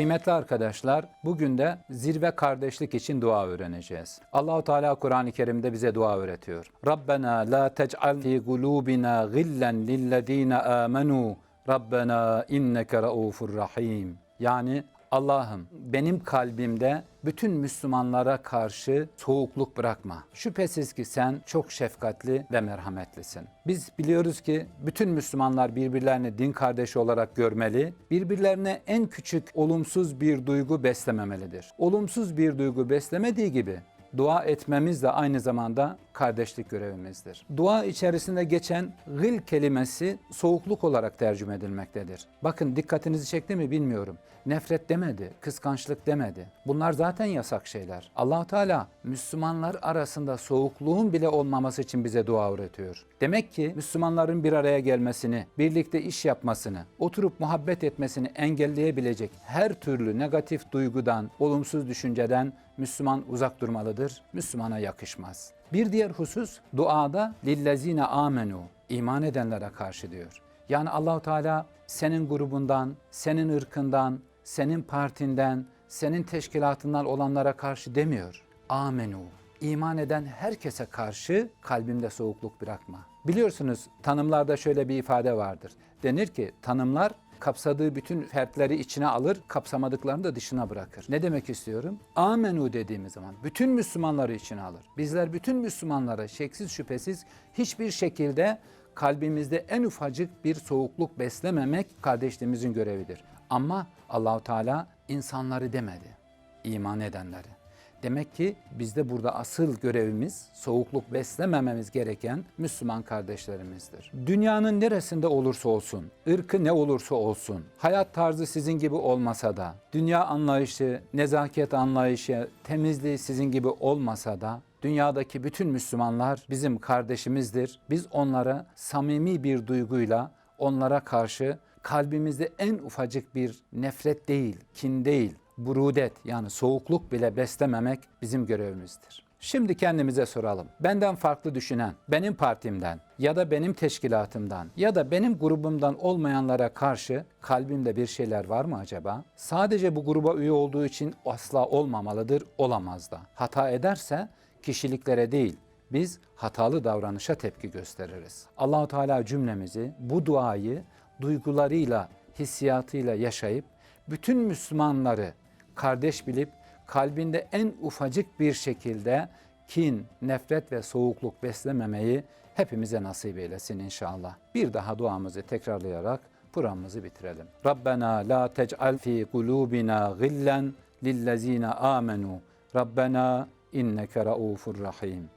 Kıymetli arkadaşlar, bugün de zirve kardeşlik için dua öğreneceğiz. Allahu Teala Kur'an-ı Kerim'de bize dua öğretiyor. Rabbena la tec'al fi kulubina gillen lillezine amenu. Rabbena inneke raufur rahim. Yani Allah'ım benim kalbimde bütün Müslümanlara karşı soğukluk bırakma. Şüphesiz ki sen çok şefkatli ve merhametlisin. Biz biliyoruz ki bütün Müslümanlar birbirlerini din kardeşi olarak görmeli, birbirlerine en küçük olumsuz bir duygu beslememelidir. Olumsuz bir duygu beslemediği gibi dua etmemiz de aynı zamanda kardeşlik görevimizdir. Dua içerisinde geçen gıl kelimesi soğukluk olarak tercüme edilmektedir. Bakın dikkatinizi çekti mi bilmiyorum. Nefret demedi, kıskançlık demedi. Bunlar zaten yasak şeyler. allah Teala Müslümanlar arasında soğukluğun bile olmaması için bize dua öğretiyor. Demek ki Müslümanların bir araya gelmesini, birlikte iş yapmasını, oturup muhabbet etmesini engelleyebilecek her türlü negatif duygudan, olumsuz düşünceden Müslüman uzak durmalıdır. Müslümana yakışmaz. Bir diğer husus duada lillezine amenu iman edenlere karşı diyor. Yani Allahu Teala senin grubundan, senin ırkından, senin partinden, senin teşkilatından olanlara karşı demiyor. Amenu iman eden herkese karşı kalbimde soğukluk bırakma. Biliyorsunuz tanımlarda şöyle bir ifade vardır. Denir ki tanımlar kapsadığı bütün fertleri içine alır, kapsamadıklarını da dışına bırakır. Ne demek istiyorum? Amenu dediğimiz zaman bütün Müslümanları içine alır. Bizler bütün Müslümanlara şeksiz şüphesiz hiçbir şekilde kalbimizde en ufacık bir soğukluk beslememek kardeşliğimizin görevidir. Ama Allahu Teala insanları demedi, iman edenleri. Demek ki bizde burada asıl görevimiz soğukluk beslemememiz gereken Müslüman kardeşlerimizdir. Dünyanın neresinde olursa olsun, ırkı ne olursa olsun, hayat tarzı sizin gibi olmasa da, dünya anlayışı, nezaket anlayışı, temizliği sizin gibi olmasa da dünyadaki bütün Müslümanlar bizim kardeşimizdir. Biz onlara samimi bir duyguyla onlara karşı kalbimizde en ufacık bir nefret değil, kin değil, burudet yani soğukluk bile beslememek bizim görevimizdir. Şimdi kendimize soralım. Benden farklı düşünen, benim partimden ya da benim teşkilatımdan ya da benim grubumdan olmayanlara karşı kalbimde bir şeyler var mı acaba? Sadece bu gruba üye olduğu için asla olmamalıdır, olamaz da. Hata ederse kişiliklere değil, biz hatalı davranışa tepki gösteririz. Allahu Teala cümlemizi bu duayı duygularıyla, hissiyatıyla yaşayıp bütün Müslümanları kardeş bilip kalbinde en ufacık bir şekilde kin, nefret ve soğukluk beslememeyi hepimize nasip eylesin inşallah. Bir daha duamızı tekrarlayarak programımızı bitirelim. Rabbena la tec'al fi kulubina gillen lillezine amenu. Rabbena inneke raufur rahim.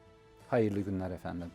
Hayırlı günler efendim.